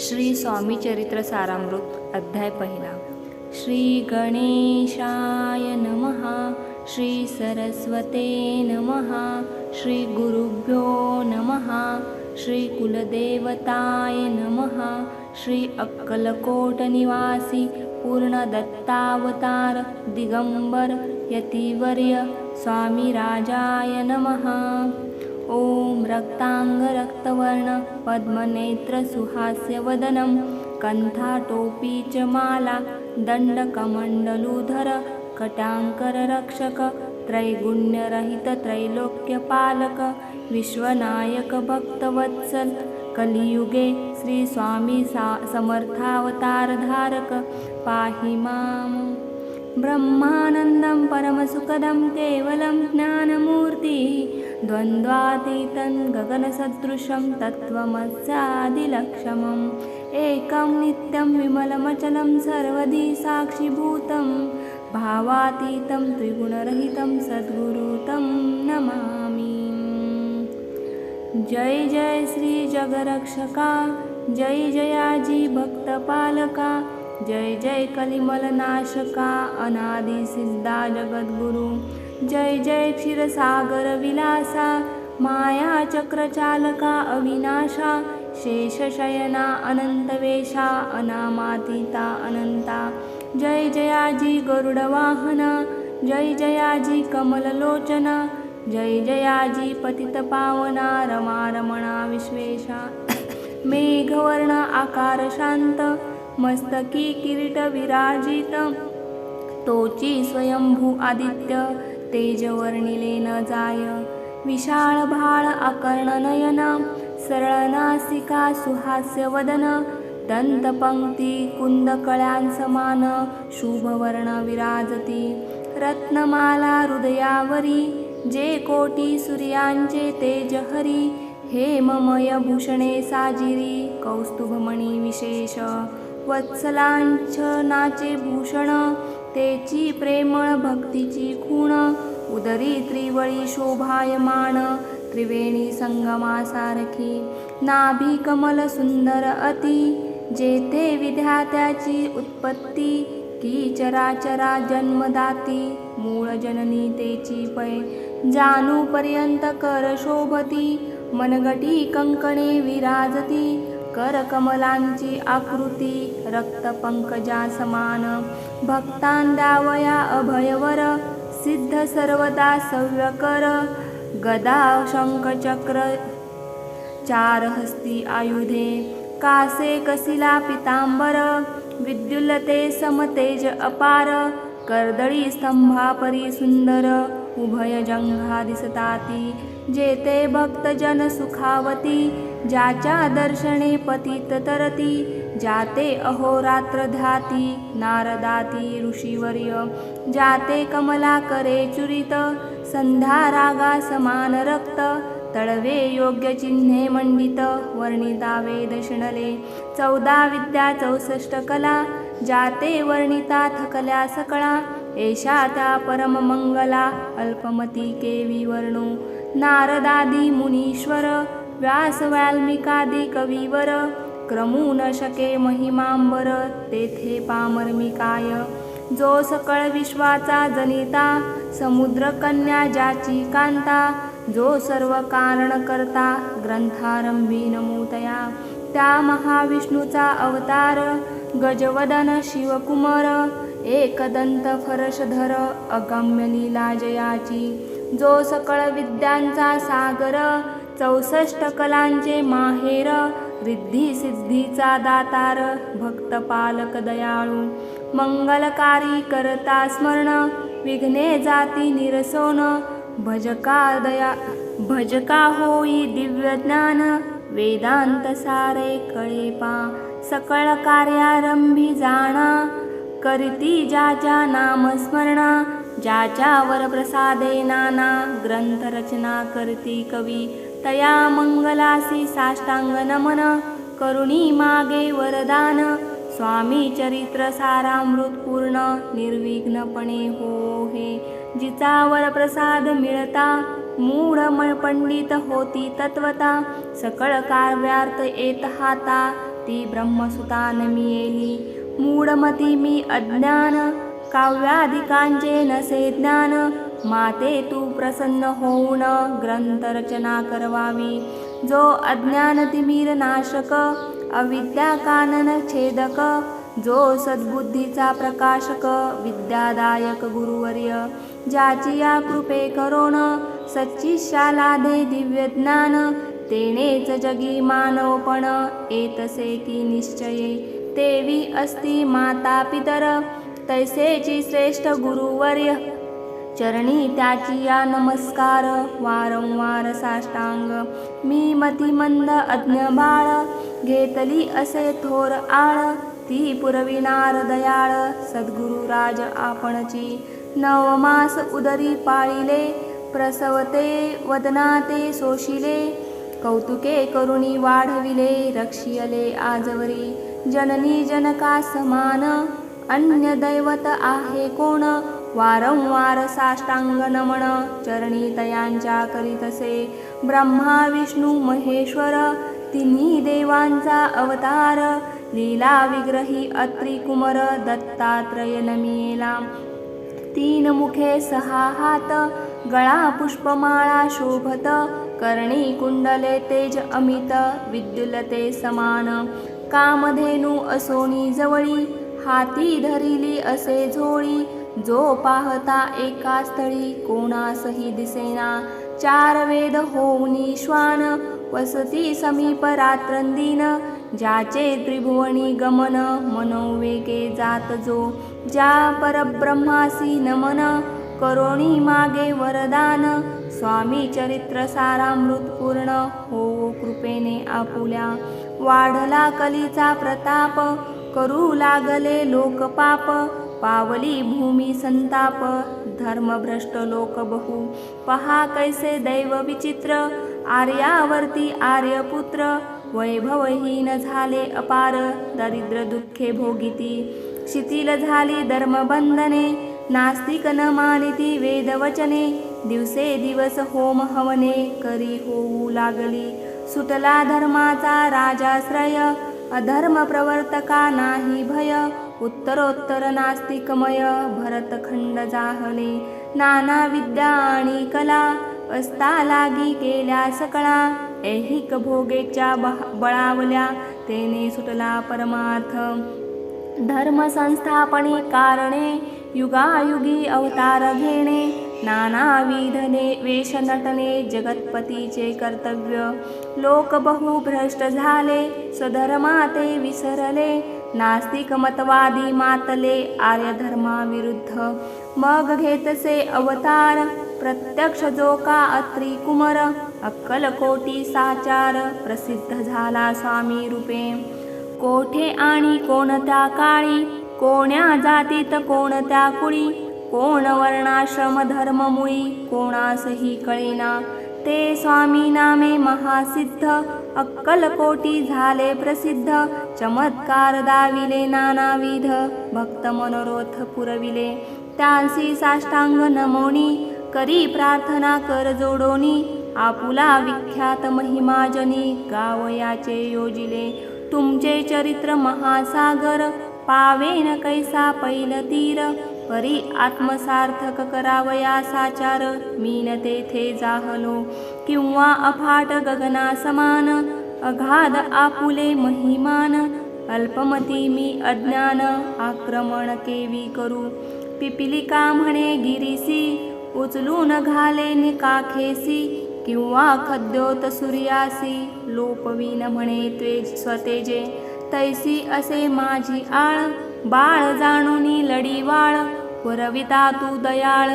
श्री स्वामीचरित्र सारामृत श्रीस्वामीचरित्रसारामृत अध्यायपहिला श्रीगणेशाय नमः श्रीसरस्वते नमः श्रीगुरुभ्यो नमः श्रीकुलदेवताय नमः श्री अक्कलकोटनिवासी पूर्णदत्तावतार दिगम्बर दिगम्बरयतिवर्य स्वामीराजाय नमः. रक्ताङ्गरक्तवर्ण पद्मनेत्रसुहास्यवदनं कण्ठाटोपी च माला दण्डकमण्डलुधर कटाङ्कररक्षक त्रैगुण्यरहितत्रैलोक्यपालक विश्वनायक भक्तवत्सल कलियुगे श्रीस्वामी सा समर्थावतारधारक पाहि माम्। ब्रह्मानन्दं परमसुखदं केवलं ज्ञानमूर्तिः द्वन्द्वातीतं गगनसदृशं तत्त्वमस्यादिलक्षमम् एकं नित्यं विमलमचलं सर्वधी साक्षिभूतं भावातीतं त्रिगुणरहितं सद्गुरुतं नमामि। जय जय श्री जगरक्षका जय जयाजी भक्तपालका जय जय कलिमलनाशका अनादि सिद्धा जगद्गुरु। जय जय क्षीरसागर विलासा माया चक्रचालका अविनाशा शेषशयना अनन्तवेशा अनामातीता अनंता। जय जयाजी गरुडवाहना जय जयाजी कमललोचना जय जयाजी पतितपावना रमा रमणा विश्वेशा। मेघवर्ण आकार शांत मस्तकी किरीट विराजित तोची स्वयंभू आदित्य तेजवर्णिले न जाय। विशाळ भाळ आकर्णनयन सरळनासिका सुहास्य वदन। दंतपंक्ती कुंदकळ्यांसमान शुभवर्ण विराजती। रत्नमाला हृदयावरी जे कोटी सूर्यांचे तेज हरी। हेममय भूषणे साजिरी कौस्तुभमणी विशेष। वत्सलांछनाचे भूषण तेची प्रेमळ भक्तीची खूण उदरी त्रिवळी शोभायमान त्रिवेणी संगमासारखी नाभी कमल सुंदर अति जेथे विद्यात्याची उत्पत्ती की चराचरा जन्मदाती मूळ जननी तेची पै जानू पर्यंत कर शोभती मनगटी कंकणे विराजती करकमलांची आकृती रक्तपंकजा समान भक्तांदावया अभयवर सिद्ध सर्वदा सव्यकर गदा शंखचक्र चार हस्ती आयुधे कासे कसिला पितांबर विद्युलते समतेज अपार कर्दळी स्तंभापरी सुंदर उभय जंघा दिसताती जेते भक्तजन सुखावती ज्याच्या दर्शने पतित तरती जाते अहोरात्र ध्याती नारदाती ऋषीवर्य. जाते कमला करे चुरित संध्या रागा समान रक्त तळवे योग्य चिन्हे मंडित वर्णिता वेद शिणले. चौदा विद्या चौसष्ट कला जाते वर्णिता थकल्या सकळा एषा त्या परममंगला अल्पमती केवी वर्णो. नारदादी मुनीश्वर व्यास वाल्मिकादी कवीवर क्रमू न शके महिमांबर तेथे पामर्मिकाय. जो सकळ विश्वाचा जनिता समुद्र कन्या ज्याची कांता जो सर्व कारण करता ग्रंथारंभी नमूतया त्या महाविष्णूचा अवतार गजवदन शिवकुमार एकदंत फरशधर अगम्य लीला जयाची जो सकळ विद्यांचा सागर चौसष्ट कलांचे माहेर रिद्धी सिद्धीचा दातार भक्तपालक दयाळू. मंगलकारी करता स्मरण विघ्ने जाती निरसोन. भजका दया भजका होई दिव्य ज्ञान वेदांत सारे कळेपा. सकळ कार्यारंभी जाणा करीती ज्याच्या नामस्मरणा ज्याच्यावर प्रसादे नाना ग्रंथरचना करती कवी. तया मंगलासी साष्टांग नमन करुणी मागे वरदान स्वामी चरित्र सारामृत पूर्ण निर्विघ्नपणे हो हे जिचावर प्रसाद मिळता मूढ म- पंडित होती तत्वता सकळ कार्यार्थ येत हाता ती ब्रह्मसुतान मिळेली मूढमती मी अज्ञान काव्याधिकांचे नसे ज्ञान माते तू प्रसन्न होऊन ग्रंथरचना करवावी. जो अज्ञान तिमीर नाशक अविद्या कानन छेदक जो सद्बुद्धीचा प्रकाशक विद्यादायक गुरुवर्य ज्याची या कृपे करोण सच्ची शालाधे दिव्यज्ञान दिव्य ज्ञान तेनेच जगी मानवपण येतसे की निश्चये. तेवी असती माता पितर तैसेची श्रेष्ठ गुरुवर्य चरणी त्याची या नमस्कार. वारंवार साष्टांग. मी मतिमंद अज्ञ बाळ घेतली असे थोर आळ. ती पुरविनार दयाळ. सद्गुरु राज आपणची. नवमास उदरी पाळिले. प्रसवते वदनाते सोशिले कौतुके करुणी वाढविले. रक्षियले आजवरी. जननी जनका समान. अन्य दैवत आहे कोण? वारंवार साष्टांग नमन चरणी तयांच्या करीतसे. ब्रह्मा विष्णू महेश्वर तिन्ही देवांचा अवतार. लीला विग्रही अत्री कुमर दत्तात्रय नमिला तीन मुखे सहा हात गळा पुष्पमाळा शोभत. कर्णी कुंडले तेज अमित विद्युलते समान. कामधेनू असोनी जवळी हाती धरिली असे झोळी. जो पाहता एका स्थळी कोणासही दिसेना. चार वेद होऊनी श्वान वसती समीप रात्रंदिन. ज्याचे त्रिभुवनी गमन मनोवेगे जात जो. ज्या परब्रह्मासी नमन करोणी मागे वरदान. स्वामी चरित्र सारामृत पूर्ण हो कृपेने आपुल्या. वाढला कलीचा प्रताप करू लागले लोकपाप. पावली भूमी संताप धर्मभ्रष्ट लोक बहु। पहा कैसे दैव विचित्र आर्यावर्ती आर्यपुत्र। वैभवहीन झाले अपार दरिद्र दुःखे भोगिती। शिथिल झाली धर्मबंधने नास्तिक न मानिती वेदवचने। दिवसे दिवस होम हवने करी होऊ लागली। सुटला धर्माचा राजाश्रय अधर्म प्रवर्तका नाही भय। उत्तरोत्तर नास्तिकमय भरतखंड जाहले नाना विद्या आणि कला असता लागी केल्या सकळा ऐहिक भोगेच्या बह- बळावल्या तेने सुटला परमार्थ. धर्म संस्थापने कारणे युगायुगी अवतार घेणे नानाविधने वेश नटने जगतपतीचे कर्तव्य. लोक बहु भ्रष्ट झाले स्वधर्माते विसरले नास्तिकमतवादी मातले आर्यधर्माविरुद्ध. मग घेतसे अवतार प्रत्यक्ष जो का अत्री कुमर अक्कलकोटी साचार प्रसिद्ध झाला स्वामी रूपे. कोठे आणि कोणत्या काळी कोण्या जातीत कोणत्या कुळी कोण वर्णाश्रम धर्ममुळी कोणासही कळेना ते स्वामी नामे महासिद्ध. अक्कलकोटी झाले प्रसिद्ध. चमत्कार दाविले नानाविध. भक्त मनोरथ पुरविले. त्यांसी साष्टांग नमोनी करी प्रार्थना कर जोडोनी. आपुला विख्यात महिमाजनी गावयाचे योजिले. तुमचे चरित्र महासागर. पावेन कैसा पैल तीर परी आत्मसार्थक करावया साचार. मीन तेथे जाहलो. किंवा अफाट गगना समान. अगाध आपुले महिमान. अल्पमती मी अज्ञान. आक्रमण केवी करू. पिपिलिका म्हणे गिरीसी. उचलून घाले निकाखेसी. किंवा खद्योत सूर्यासी. लोपवीन म्हणे त्वे स्वतेजे. तैसी असे माझी आळ. बाळ जाणूनी लडीवाळ करविता तू दयाळ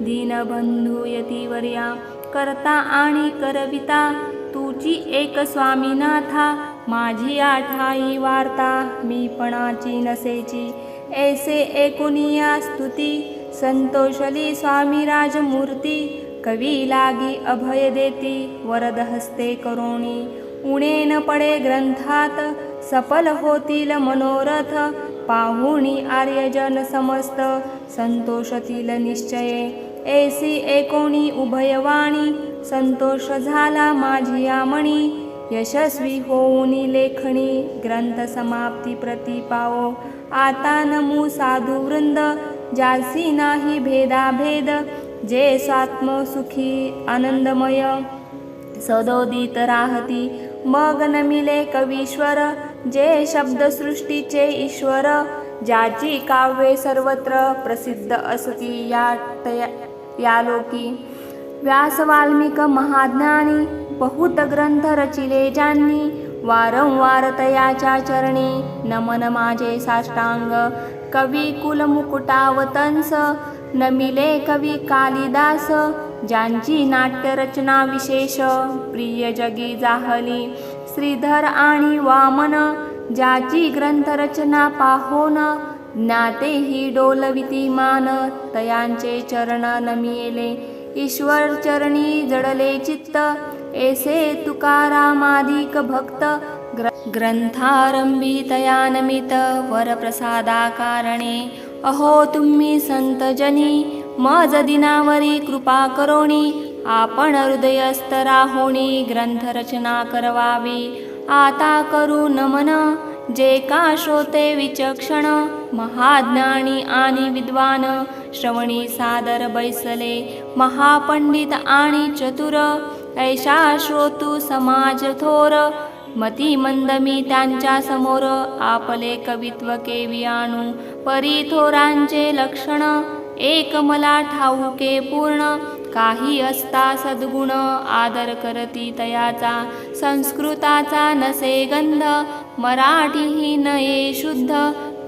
दीनबंधू यतीवर्या. करता आणि करविता तुची एक स्वामीनाथा. माझी आठाई वार्ता मी पणाची नसेची. ऐसे एकुनिया स्तुती संतोषली स्वामी राजमूर्ती कवी लागी अभय देती वरद हस्ते करोणी. उणेन पडे ग्रंथात सफल होतील मनोरथ. पाहुणी आर्यजन समस्त संतोषतील निश्चये ऐसी एकोणी उभयवाणी। संतोष झाला माझी आमणी। यशस्वी होऊन लेखणी। ग्रंथ समाप्ती प्रती आता नमू साधू वृंद। जासी नाही भेदाभेद। जे स्वात्म सुखी आनंदमय। सदोदित राहती। मग नमिले कवीश्वर। जे शब्दसृष्टीचे ईश्वर। ज्याची काव्ये सर्वत्र प्रसिद्ध असती या तया या लोकी व्यास वाल्मिक महाज्ञानी बहुत ग्रंथ रचिले ज्यांनी वारंवार तयाच्या चरणी नमन माझे साष्टांग. कवी कुलमुकुटावतंस नमिले कवी कालिदास ज्यांची नाट्यरचना विशेष प्रिय जगी जाहली. श्रीधर आणि वामन ज्याची ग्रंथरचना पाहोन ज्ञाते ही डोलविती मान तयांचे चरण नमिले ईश्वर चरणी जडले चित्त एसे तुकारामाधिक भक्त. ग्र ग्रंथारंभी तया नमित वरप्रसादाकारणे. अहो तुम्ही संतजनी मज दिनावरी कृपा करोणी. आपण हृदयस्तरा होणी ग्रंथरचना करवावी. आता करू नमन जे का श्रोते विचक्षण महाज्ञानी आणि विद्वान. श्रवणी सादर बैसले महापंडित आणि चतुर. ऐशा श्रोतू समाज थोर. मती मंद मी त्यांच्यासमोर. आपले कवित्व केवी आणू परी थोरांचे लक्षण. एक मला ठाऊके पूर्ण. काही असता सद्गुण आदर करती तयाचा संस्कृताचा नसे गंध मराठीही नये शुद्ध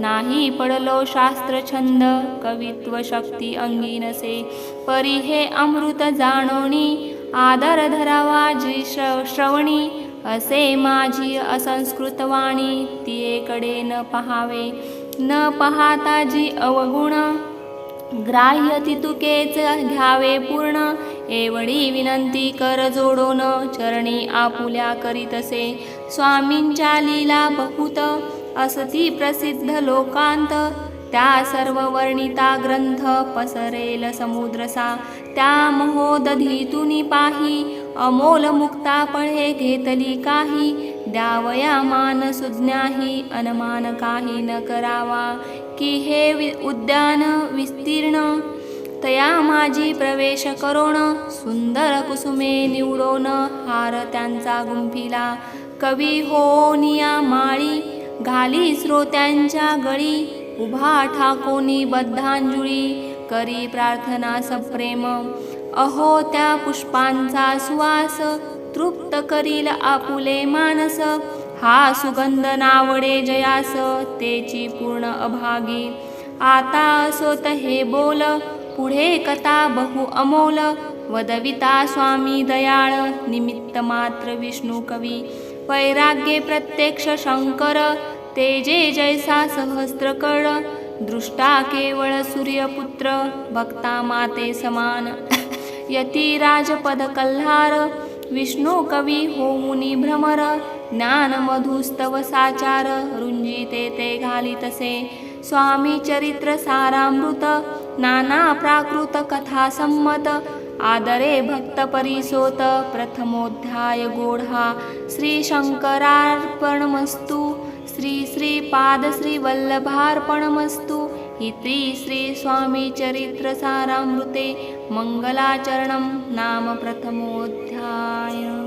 नाही पडलो शास्त्रछंद कवित्व शक्ती अंगी नसे परी हे अमृत जाणोणी आदर धरावा जी श्रवणी असे माझी असंस्कृत वाणी तियेकडे न पहावे. न पाहता जी अवगुण ग्राह्य तितुकेच घ्यावे पूर्ण एवढी विनंती कर जोडोन चरणी आपुल्या करीतसे स्वामींच्या लीला बहुत असती प्रसिद्ध लोकांत. त्या सर्व वर्णिता ग्रंथ पसरेल समुद्रसा. त्या महोदधीतुनी पाही अमोल मुक्ता घेतली काही. द्यावया मान सुज्ञाही अनमान काही न करावा. की हे वि उद्यान विस्तीर्ण. तया माझी प्रवेश करोण. सुंदर कुसुमे निवडोन. हार त्यांचा गुंफिला. कवी होनिया माळी. घाली श्रोत्यांच्या गळी. उभा ठाकोनी बद्धांजुळी. करी प्रार्थना सप्रेम. अहो त्या पुष्पांचा सुवास. तृप्त करील आपुले मानस. हा सुगंध नावडे जयास तेची पूर्ण अभागी. आता असोत हे बोल पुढे कथा बहु अमोल. वदविता स्वामी दयाळ निमित्त मात्र विष्णू कवी. वैराग्ये प्रत्यक्ष शंकर तेजे जैसा सहस्त्रकळ दृष्टा केवळ सूर्यपुत्र भक्ता माते समान. यती राजपद कल्हार विष्णू कवी होमुनी भ्रमर. ज्ञान मधुस्तव साचार रुंजिते ते घालितसे। स्वामी चरित्र सारामृत नाना प्राकृत कथा संमत आदरे भक्त परिसोत प्रथमोध्याय गोढा श्री शंकरार्पणमस्तु श्री श्री पाद श्री वल्लभार्पणमस्तु इति श्री स्वामी चरित्र सारामृते मंगलाचरणं नाम प्रथमोध्याय।